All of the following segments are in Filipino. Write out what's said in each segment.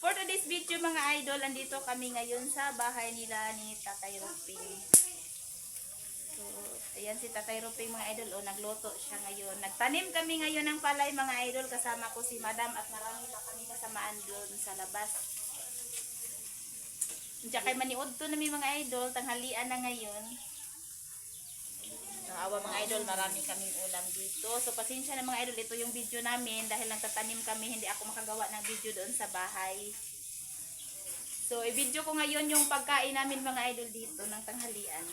For today's video mga idol, andito kami ngayon sa bahay nila ni Tatay Ruping. So, ayan si Tatay Ruping mga idol, o nagluto siya ngayon. Nagtanim kami ngayon ng palay mga idol, kasama ko si Madam at marami pa kami kasamaan doon sa labas. Diyan kay maniod to namin mga idol, tanghalian na ngayon. So, awa mga idol, marami kaming ulam dito. So, pasensya na mga idol, ito yung video namin dahil nagtatanim kami, hindi ako makagawa ng video doon sa bahay. So, i-video ko ngayon yung pagkain namin mga idol dito ng tanghalian.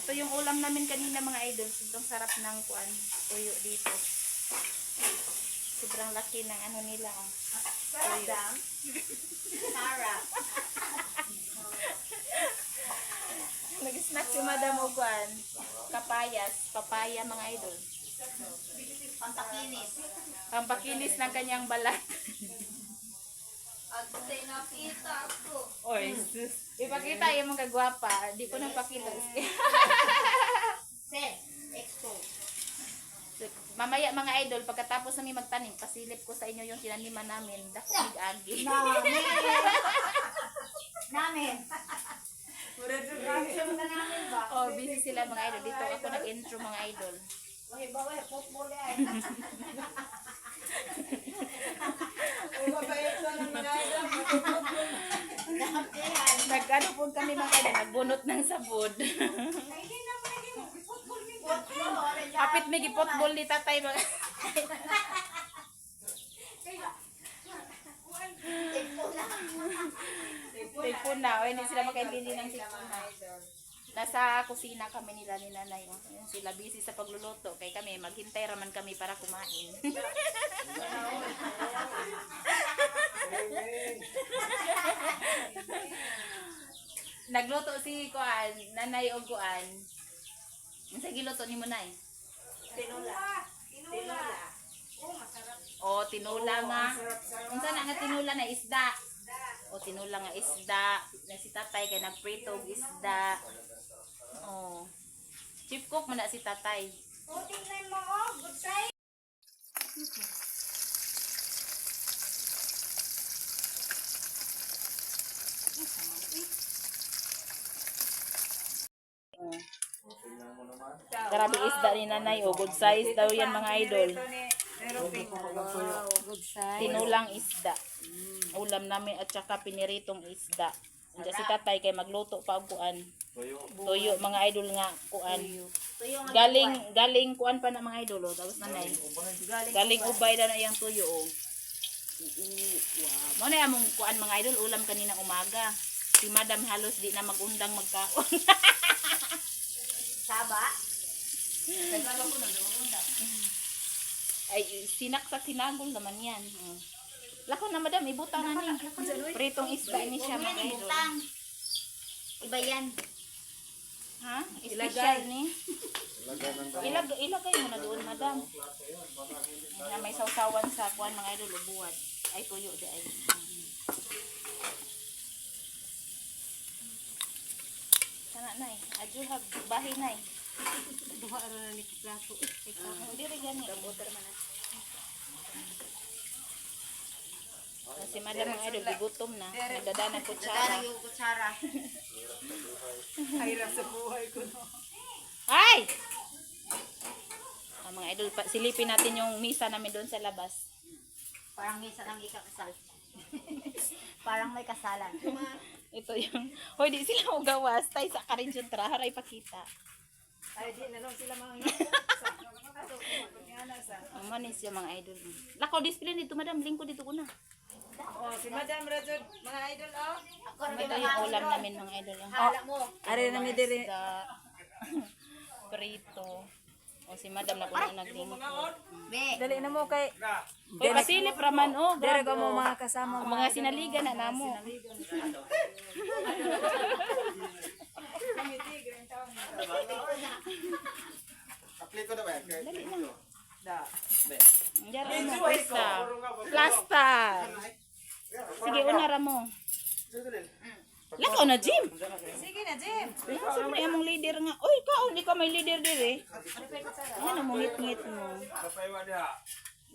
Ito yung ulam namin kanina mga idol. Sobrang sarap ng kuan, tuyo dito. Sobrang laki ng ano nila. Oh. Tuyo. Sarap. Nag-snack si Madam Oguan. Kapayas, papaya mga idol. Pampakinis. Pampakinis ng kanyang balat. At nakita ko. Oy, sus. Ipakita yung mga gwapa. Di ko nang pakita. Set. Expo. Mamaya mga idol, pagkatapos namin magtanim, pasilip ko sa inyo yung tinaniman namin. Dako agi. Namin. Namin. Reaction ka namin ba? Oh, busy sila mga idol. Dito ako nag-intro mga idol. Wahi ba, wahi, football yan. Nag-ano po kami mga idol, nagbunot ng sabod. Kapit may gipotbol ni tatay mga Tipon na. O, hindi sila makaintindi ng tipon na. Nasa kusina kami nila ni nanay. oh. Sila busy sa pagluluto. Kaya kami, maghintay raman kami para kumain. Nagluto si Kuan, nanay o Kuan. Ang sa giluto ni mo nay. Tinula. Tinula. Tinula nga. Unsa na nga tinula na isda. O, tinula nga isda. Na si tatay kay nagprito og isda. O. Chief cook man na si tatay. O, tingnan mo, oh. Good side. Grabe isda ni nanay. O, good size daw yan mga idol. Wow, good. Tinulang isda. Ulam namin at saka piniritong isda. Diyan si tatay kay magluto pa og kuan. Tuyo mga idol nga kuan. Galing galing kuan pa na mga idol oh. Tapos nanay. Galing ubay na na iyang tuyo oh. Wow. Mo na among kuan mga idol ulam kanina umaga. Si Madam halos di na magundang magkaon. Saba. Nagkala ko na dumundang. Ay sinaksak sinagol naman yan. Mm. Lako na madam, ibutang na ni. Pritong isda ni siya mga idol. Iba yan. Ha? Ilagay ni. Ilag ilagay mo na doon, madam. Na may sausawan sa kuan mga idol ubuan. Ay tuyo di ay. Sana na eh. Ajuhag bahay na Duha ro na ni plato. Uh, Hindi rin yan eh. Kasi madam mga idol, bigutom na. Nagdadana ko Dala yung kutsara. Ay! Ah, mga idol, silipin natin yung misa namin doon sa labas. Parang minsan ang ikakasal. Parang may kasalan. Ito yung, hoy di sila mo gawas, tay sa karin yung traharay pakita. Ay, di na lang sila mga Ang manis yung mga idol. Lako, display dito, madam. Lingko dito ko na. Oh, si Madam Rajod, mga idol, oh. Ako rin Ito yung ulam namin, mga idol. Ang Hala mo. Are na mi diri. prito. O si madam na kung naglingko. Be. Dali na mo kay Hoy, pasilip raman, oh. diri Grabe, ka mo oh. mga kasama Ang mga sinaligan na namo. Apliko na ba yan? Dali na. da. Diyan mo, plasta. Plasta. Sige, una ra mo. Lakaw na, Jim. Sige na, Jim. Yan, siyempre, among leader nga. Uy, ikaw, hindi ka may leader dir eh. Yan ang ngit-ngit mo.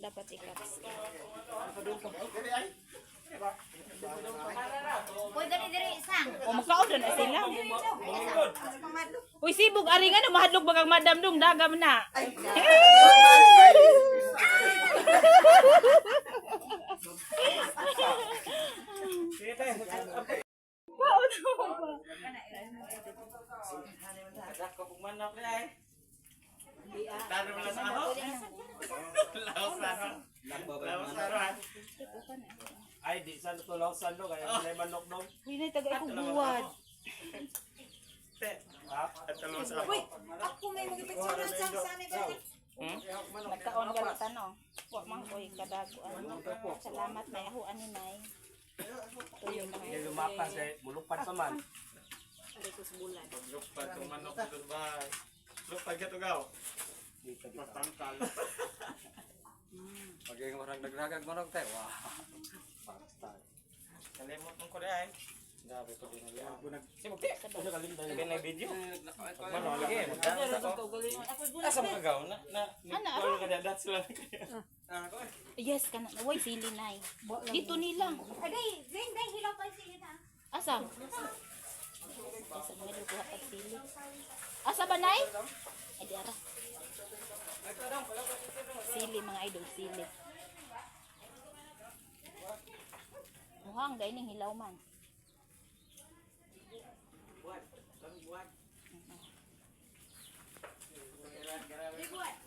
Dapat ikaps ka. Uy, dali diri isang. O, magkaon na sila. Uy, sibog, ari nga na, mahadlok bagang madam dong, dagam na. Ay. Tano mo lang sa ako. Laos na ako. Laos na ako. Ay, di sa tulaw sa lo kaya may manok dong. Uy, na, taga ko buwad. Ha? At laos sa ako. Uy, ako may magipicture sa sana ba? Nagkaon ka na tanong. Wa man ko'y kadaguan. Salamat, may ahuan ni Nay. Ito yung mga Yung lumakas eh, mulupad pa man. Lupad kong manok sa bahay. Lupad ka tugaw. Patangkal. Pag yung orang naglagag manok tayo, wah. Kalimot mo ko na ay. Grabe ko din ang Sibog ti. Ano kalimtan yung ganay video? Ano lagi? Magdaan sa ko. Asa mo kagaw na na Ano, ka dadat sila na kaya. Yes, kana na. Uy, sili Nay. Dito nila. Ay, dai, dai, dai, hilaw pa sige na. Asa? Asa mga lukuha pag sili. Asa ba, Nay? Ay, di ara. Sili, mga idol, sili. Muhang, dahil ning hilaw man.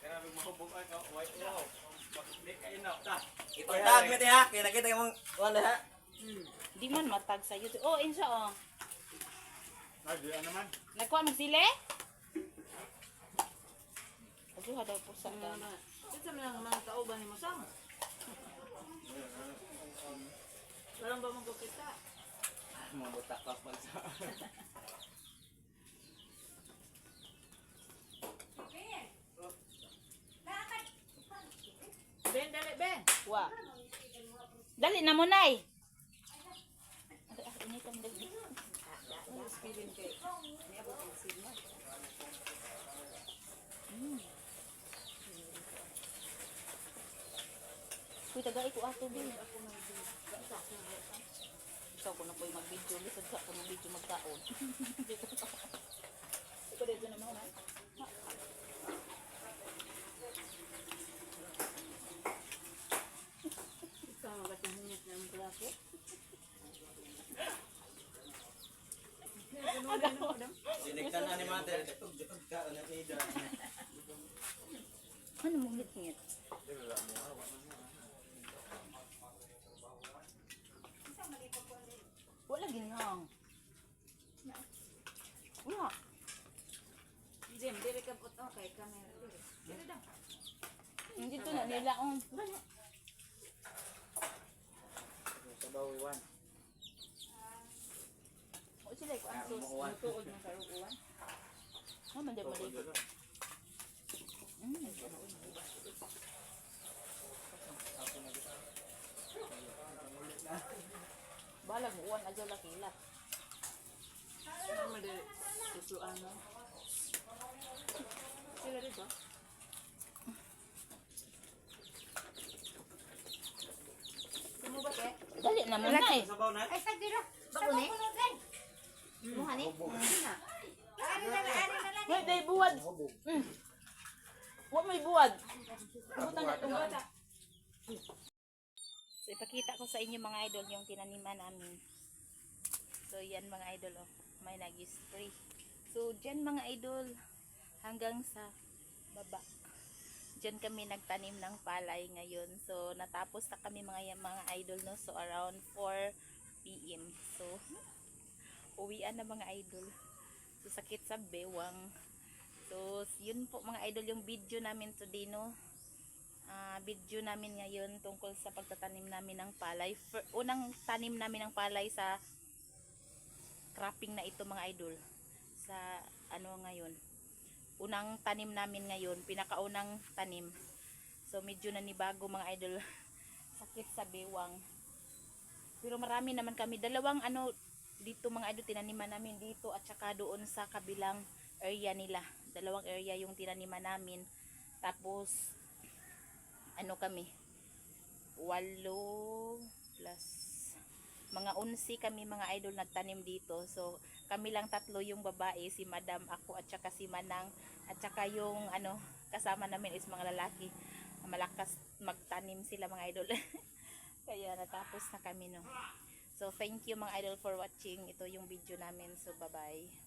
Grabe mahubog ay ka. White wow. Di ka inaw ta. Itag mo ha, kaya nakita yung wala ha. Di man matag sa YouTube. Oh, insya oh. Ay, di naman. Nagkuha ng sili? Aduha daw po sa dami. Ito mo lang mga kauban ni mo. Walang ba magkukita? Mabutak ka pa sa. Ben, dali, Ben. Wa. Dali na mo, Nay. Ay, ah, initan dali. Mm. Uy, tagay ko ato, Bin. Ikaw ko na po yung mag-video. Lisod ka ko ng video magkaon. Ikaw dito naman, ha? Ikaw magatingin na ng klase. Siniktan na ni Mother. Jukod ka, ano ida. Ano mo ngit-ngit? Wala ginang. Wala. Jim, diri ka po to kay camera. Diri daw. Hindi to na nila on. Sa bawiwan. O sila ko ang sus. Tuod mo sa ruguan. Ano man din maligo. Mm. Balag mo uwan adyo lakilat. Ano diri? No. Sila. Sumo ba te? Dali na mo na eh. Sabaw na. Ay, sag dira. Bako ni? Muha ni? Ari na, ari na lang. May day buwad. Mm. Wa may buwad. Butan na tungod. So ipakita ko sa inyo mga idol yung tinaniman namin. So yan mga idol oh. May nag-spray. So dyan mga idol hanggang sa baba. Diyan kami nagtanim ng palay ngayon. So natapos na kami mga mga idol no. So around 4 PM. So uwian na mga idol. So sakit sa bewang. So yun po mga idol yung video namin today no. Ah, video namin ngayon tungkol sa pagtatanim namin ng palay. Fir- unang tanim namin ng palay sa cropping na ito mga idol. Sa ano ngayon. Unang tanim namin ngayon, pinakaunang tanim. So medyo nanibago mga idol. Sakit sa bewang. Pero marami naman kami. Dalawang ano, dito mga idol tinaniman namin dito at saka doon sa kabilang area nila dalawang area yung tinaniman namin tapos ano kami walo plus mga unsi kami mga idol nagtanim dito. So kami lang tatlo yung babae si madam ako at saka si manang. At saka yung ano kasama namin is mga lalaki. Malakas magtanim sila mga idol. Kaya natapos na kami no? So thank you mga idol for watching. Ito yung video namin. So bye bye